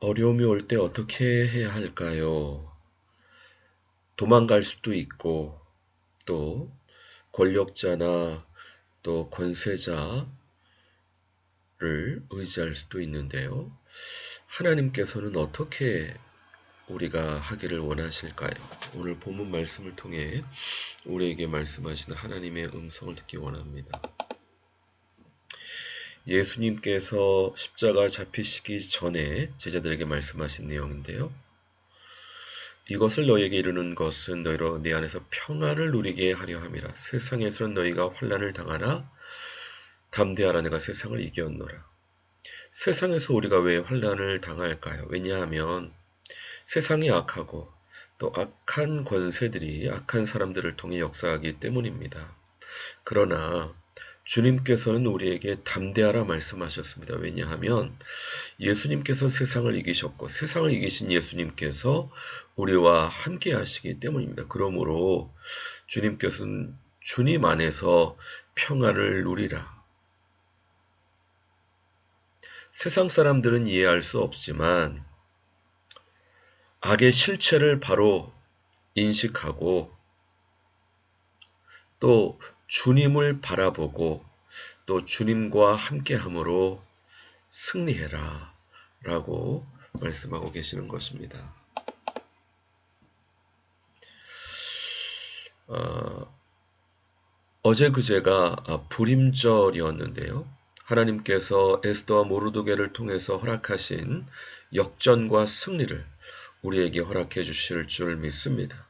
어려움이 올 때 어떻게 해야 할까요? 도망갈 수도 있고, 또 권력자나 또 권세자를 의지할 수도 있는데요. 하나님께서는 어떻게 우리가 하기를 원하실까요? 오늘 본문 말씀을 통해 우리에게 말씀하시는 하나님의 음성을 듣기 원합니다. 예수님께서 십자가 잡히시기 전에 제자들에게 말씀하신 내용인데요. 이것을 너에게 이르는 것은 너희로 내 안에서 평안을 누리게 하려 함이라. 세상에서는 너희가 환란을 당하나 담대하라 내가 세상을 이겼노라. 세상에서 우리가 왜 환란을 당할까요? 왜냐하면 세상이 악하고 또 악한 권세들이 악한 사람들을 통해 역사하기 때문입니다. 그러나 주님께서는 우리에게 담대하라 말씀하셨습니다. 왜냐하면 예수님께서 세상을 이기셨고 세상을 이기신 예수님께서 우리와 함께 하시기 때문입니다. 그러므로 주님께서는 주님 안에서 평화를 누리라. 세상 사람들은 이해할 수 없지만 악의 실체를 바로 인식하고 또 주님을 바라보고 또 주님과 함께함으로 승리해라 라고 말씀하고 계시는 것입니다. 어, 어제 그제가 불임절이었는데요. 하나님께서 에스더와 모르도게를 통해서 허락하신 역전과 승리를 우리에게 허락해 주실 줄 믿습니다.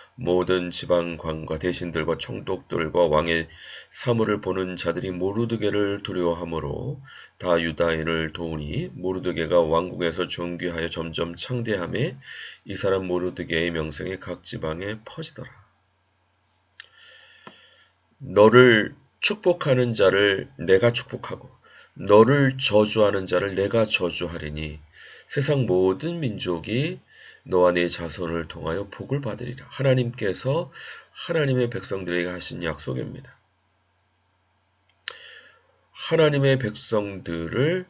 모든 지방관과 대신들과 총독들과 왕의 사물을 보는 자들이 모르드게를 두려워하므로 다 유다인을 도우니 모르드게가 왕국에서 존귀하여 점점 창대함에 이 사람 모르드게의 명성이 각 지방에 퍼지더라. 너를 축복하는 자를 내가 축복하고 너를 저주하는 자를 내가 저주하리니 세상 모든 민족이 너와 네 자손을 통하여 복을 받으리라. 하나님께서 하나님의 백성들에게 하신 약속입니다. 하나님의 백성들을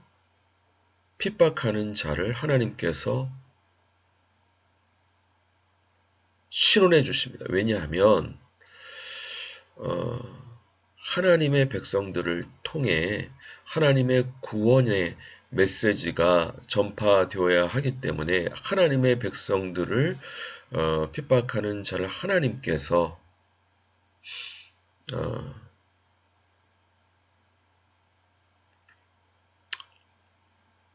핍박하는 자를 하나님께서 신원해 주십니다. 왜냐하면 어, 하나님의 백성들을 통해 하나님의 구원의 메시지가 전파되어야 하기 때문에 하나님의 백성들을 어, 핍박하는 자를 하나님께서 어,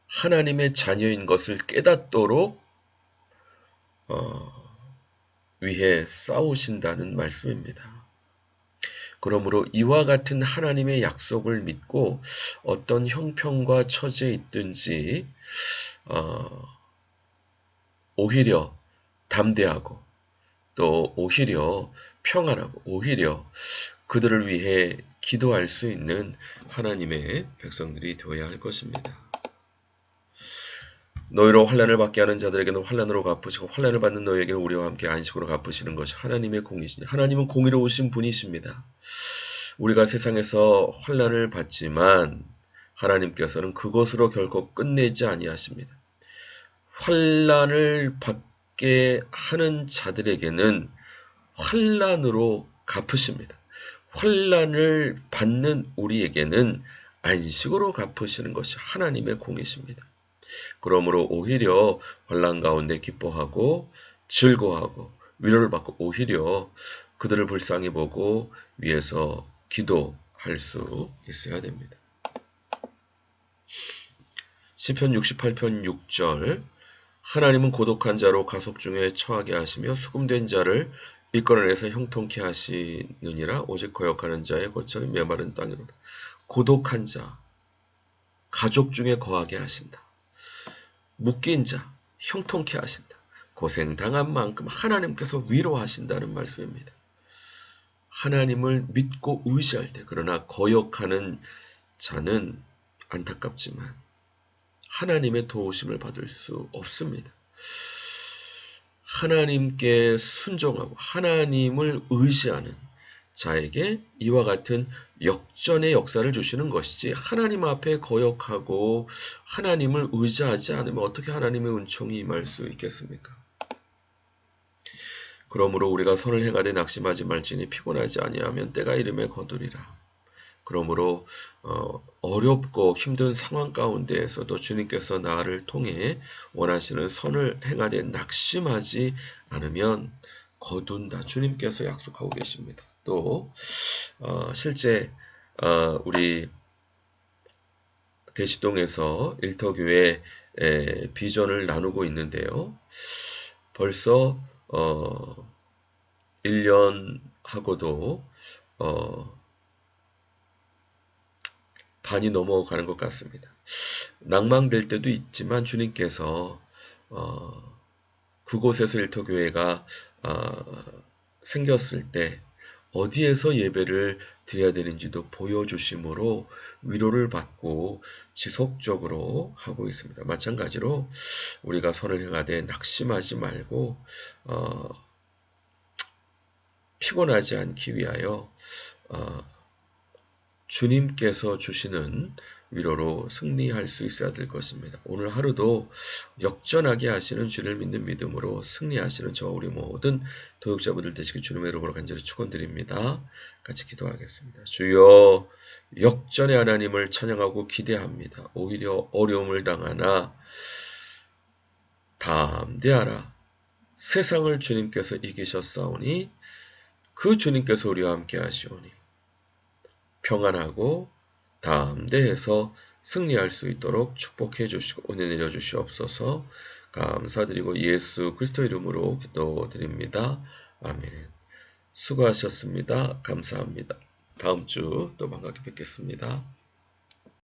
하나님의 자녀인 것을 깨닫도록 어, 위해 싸우신다는 말씀입니다. 그러므로 이와 같은 하나님의 약속을 믿고 어떤 형편과 처지에 있든지 어, 오히려 담대하고 또 오히려 평안하고 오히려 그들을 위해 기도할 수 있는 하나님의 백성들이 되어야 할 것입니다. 너희로 환란을 받게 하는 자들에게는 환란으로 갚으시고 환란을 받는 너희에게는 우리와 함께 안식으로 갚으시는 것이 하나님의 공이시니 하나님은 공의로우신 분이십니다. 우리가 세상에서 환란을 받지만 하나님께서는 그것으로 결코 끝내지 아니하십니다. 환란을 받게 하는 자들에게는 환란으로 갚으십니다. 환란을 받는 우리에게는 안식으로 갚으시는 것이 하나님의 공이십니다. 그러므로 오히려 환란 가운데 기뻐하고 즐거워하고 위로를 받고 오히려 그들을 불쌍히 보고 위에서 기도할 수 있어야 됩니다. 시편 68편 6절 하나님은 고독한 자로 가속 중에 처하게 하시며 수금된 자를 이끌어내서 형통케 하시느니라 오직 거역하는 자의 거처는 메마른 땅이로다. 고독한 자, 가족 중에 거하게 하신다. 묶인 자, 형통케 하신다. 고생당한 만큼 하나님께서 위로하신다는 말씀입니다. 하나님을 믿고 의지할 때, 그러나 거역하는 자는 안타깝지만 하나님의 도우심을 받을 수 없습니다. 하나님께 순종하고 하나님을 의지하는 자에게 이와 같은 역전의 역사를 주시는 것이지 하나님 앞에 거역하고 하나님을 의지하지 않으면 어떻게 하나님의 은총이 임할 수 있겠습니까? 그러므로 우리가 선을 행하되 낙심하지 말지니 피곤하지 아니하면 때가 이름에 거두리라. 그러므로 어, 어렵고 힘든 상황 가운데에서도 주님께서 나를 통해 원하시는 선을 행하되 낙심하지 않으면 거둔다. 주님께서 약속하고 계십니다. 또 어, 실제 어, 우리 대시동에서 일터교회 비전을 나누고 있는데요. 벌써 어, 1년 하고도 어, 반이 넘어가는 것 같습니다. 낭망될 때도 있지만 주님께서 어, 그곳에서 일터교회가 어, 생겼을 때 어디에서 예배를 드려야 되는지도 보여주심으로 위로를 받고 지속적으로 하고 있습니다. 마찬가지로 우리가 선을 행하되 낙심하지 말고 어, 피곤하지 않기 위하여 어, 주님께서 주시는 위로로 승리할 수 있어야 될 것입니다. 오늘 하루도 역전하게 하시는 주를 믿는 믿음으로 승리하시는 저 우리 모든 도역자분들 되시길 주님의 이름으로 간절히 축원드립니다. 같이 기도하겠습니다. 주여 역전의 하나님을 찬양하고 기대합니다. 오히려 어려움을 당하나 담대하라. 세상을 주님께서 이기셨사오니 그 주님께서 우리와 함께 하시오니 평안하고 담대해서 승리할 수 있도록 축복해 주시고 은혜 내려 주시옵소서 감사드리고 예수 그리스도 이름으로 기도드립니다. 아멘. 수고하셨습니다. 감사합니다. 다음 주 또 반갑게 뵙겠습니다.